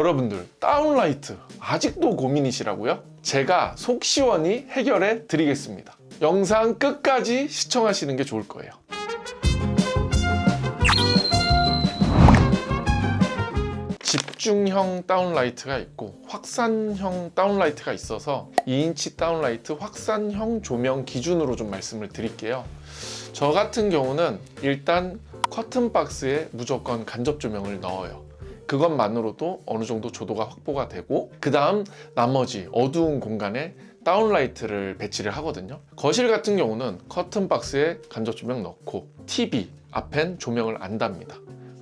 여러분들 다운라이트 아직도 고민이시라고요? 제가 속 시원히 해결해 드리겠습니다. 영상 끝까지 시청하시는 게 좋을 거예요. 집중형 다운라이트가 있고 확산형 다운라이트가 있어서 2인치 다운라이트 확산형 조명 기준으로 좀 말씀을 드릴게요. 저 같은 경우는 일단 커튼 박스에 무조건 간접 조명을 넣어요. 그것만으로도 어느 정도 조도가 확보가 되고 그 다음 나머지 어두운 공간에 다운라이트를 배치를 하거든요. 거실 같은 경우는 커튼 박스에 간접 조명 넣고 TV 앞엔 조명을 안 답니다.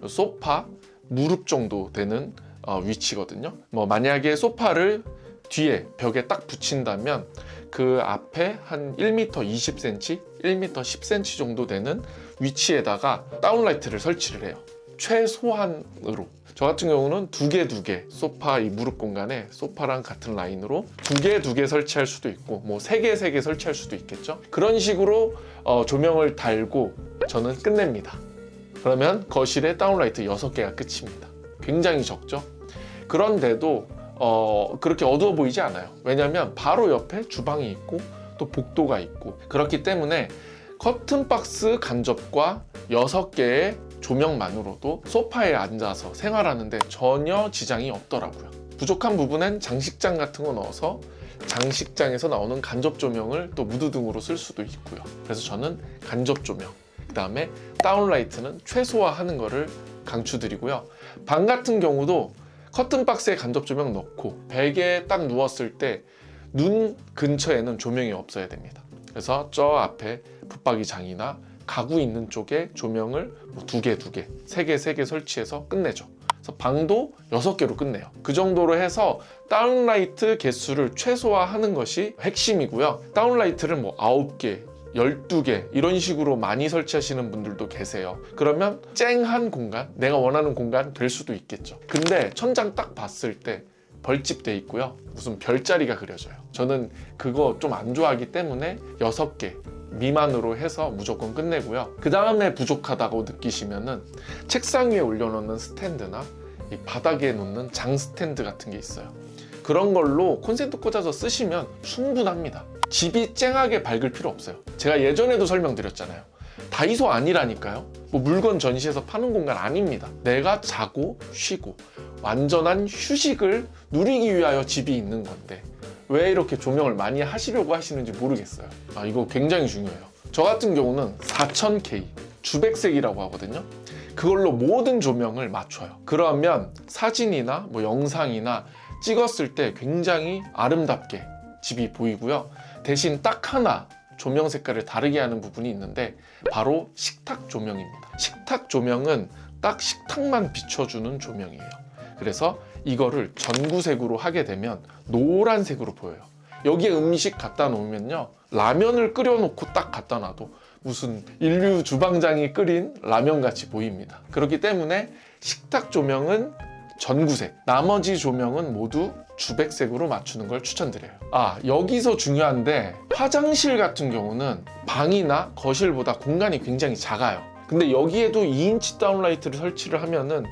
소파 무릎 정도 되는 어, 위치거든요. 뭐 만약에 소파를 뒤에 벽에 딱 붙인다면 그 앞에 한 1m 20cm, 1m 10cm 정도 되는 위치에다가 다운라이트를 설치를 해요. 최소한으로. 저 같은 경우는 두 개 두 개 소파 이 무릎 공간에 소파랑 같은 라인으로 두 개 두 개 설치할 수도 있고 뭐 세 개 세 개 설치할 수도 있겠죠. 그런 식으로 어, 조명을 달고 저는 끝냅니다. 그러면 거실에 다운라이트 6개가 끝입니다. 굉장히 적죠? 그런데도 어, 그렇게 어두워 보이지 않아요. 왜냐면 바로 옆에 주방이 있고 또 복도가 있고 그렇기 때문에 커튼 박스 간접과 6개의 조명만으로도 소파에 앉아서 생활하는데 전혀 지장이 없더라고요. 부족한 부분엔 장식장 같은 거 넣어서 장식장에서 나오는 간접 조명을 또 무드등으로 쓸 수도 있고요. 그래서 저는 간접 조명, 그 다음에 다운라이트는 최소화하는 거를 강추드리고요. 방 같은 경우도 커튼 박스에 간접 조명 넣고 베개에 딱 누웠을 때 눈 근처에는 조명이 없어야 됩니다. 그래서 저 앞에 붙박이 장이나 가구 있는 쪽에 조명을 뭐 두 개, 두 개, 세 개, 세 개 설치해서 끝내죠. 그래서 방도 여섯 개로 끝내요. 그 정도로 해서 다운라이트 개수를 최소화하는 것이 핵심이고요. 다운라이트를 뭐 아홉 개, 12개 이런 식으로 많이 설치하시는 분들도 계세요. 그러면 쨍한 공간, 내가 원하는 공간 될 수도 있겠죠. 근데 천장 딱 봤을 때 벌집 돼 있고요. 무슨 별자리가 그려져요. 저는 그거 좀 안 좋아하기 때문에 6개 미만으로 해서 무조건 끝내고요. 그 다음에 부족하다고 느끼시면은 책상 위에 올려놓는 스탠드나 이 바닥에 놓는 장 스탠드 같은 게 있어요. 그런 걸로 콘센트 꽂아서 쓰시면 충분합니다. 집이 쨍하게 밝을 필요 없어요. 제가 예전에도 설명드렸잖아요. 다이소 아니라니까요. 뭐 물건 전시해서 파는 공간 아닙니다. 내가 자고 쉬고 완전한 휴식을 누리기 위하여 집이 있는 건데 왜 이렇게 조명을 많이 하시려고 하시는지 모르겠어요. 아, 이거 굉장히 중요해요. 저 같은 경우는 4000K 주백색이라고 하거든요. 그걸로 모든 조명을 맞춰요. 그러면 사진이나 뭐 영상이나 찍었을 때 굉장히 아름답게 집이 보이고요. 대신 딱 하나 조명 색깔을 다르게 하는 부분이 있는데 바로 식탁 조명입니다. 식탁 조명은 딱 식탁만 비춰주는 조명이에요. 그래서 이거를 전구색으로 하게 되면 노란색으로 보여요. 여기에 음식 갖다 놓으면요. 라면을 끓여놓고 딱 갖다 놔도 무슨 인류 주방장이 끓인 라면 같이 보입니다. 그렇기 때문에 식탁 조명은 전구색, 나머지 조명은 모두 주백색으로 맞추는 걸 추천드려요. 아, 여기서 중요한데 화장실 같은 경우는 방이나 거실보다 공간이 굉장히 작아요. 근데 여기에도 2인치 다운라이트를 설치를 하면은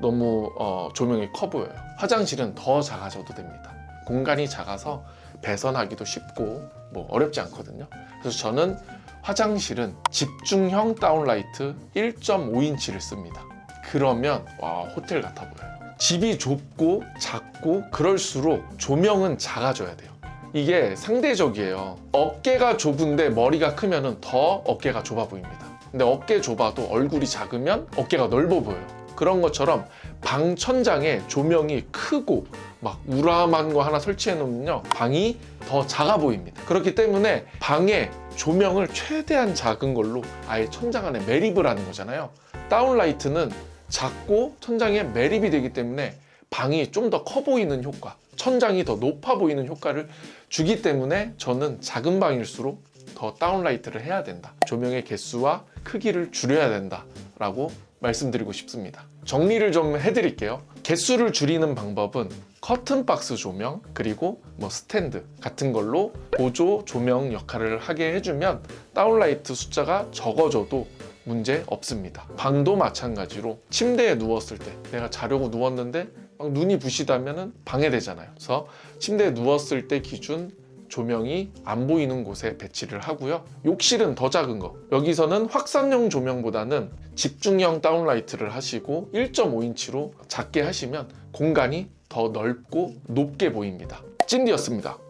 너무 어, 조명이 커 보여요. 화장실은 더 작아져도 됩니다. 공간이 작아서 배선하기도 쉽고 뭐 어렵지 않거든요. 그래서 저는 화장실은 집중형 다운라이트 1.5인치를 씁니다. 그러면 와 호텔 같아 보여요. 집이 좁고 작고 그럴수록 조명은 작아져야 돼요. 이게 상대적이에요. 어깨가 좁은데 머리가 크면은 더 어깨가 좁아 보입니다. 근데 어깨 좁아도 얼굴이 작으면 어깨가 넓어 보여요. 그런 것처럼 방 천장에 조명이 크고 막 우람한 거 하나 설치해 놓으면요 방이 더 작아 보입니다. 그렇기 때문에 방에 조명을 최대한 작은 걸로 아예 천장 안에 매립을 하는 거잖아요. 다운라이트는 작고 천장에 매립이 되기 때문에 방이 좀 더 커 보이는 효과, 천장이 더 높아 보이는 효과를 주기 때문에 저는 작은 방일수록 더 다운라이트를 해야 된다. 조명의 개수와 크기를 줄여야 된다 라고 말씀드리고 싶습니다. 정리를 좀 해드릴게요. 개수를 줄이는 방법은 커튼 박스 조명 그리고 뭐 스탠드 같은 걸로 보조 조명 역할을 하게 해주면 다운라이트 숫자가 적어져도 문제 없습니다. 방도 마찬가지로 침대에 누웠을 때 내가 자려고 누웠는데 막 눈이 부시다면은 방해되잖아요. 그래서 침대에 누웠을 때 기준 조명이 안 보이는 곳에 배치를 하고요. 욕실은 더 작은 거. 여기서는 확산형 조명보다는 집중형 다운라이트를 하시고 1.5인치로 작게 하시면 공간이 더 넓고 높게 보입니다. 찐디였습니다.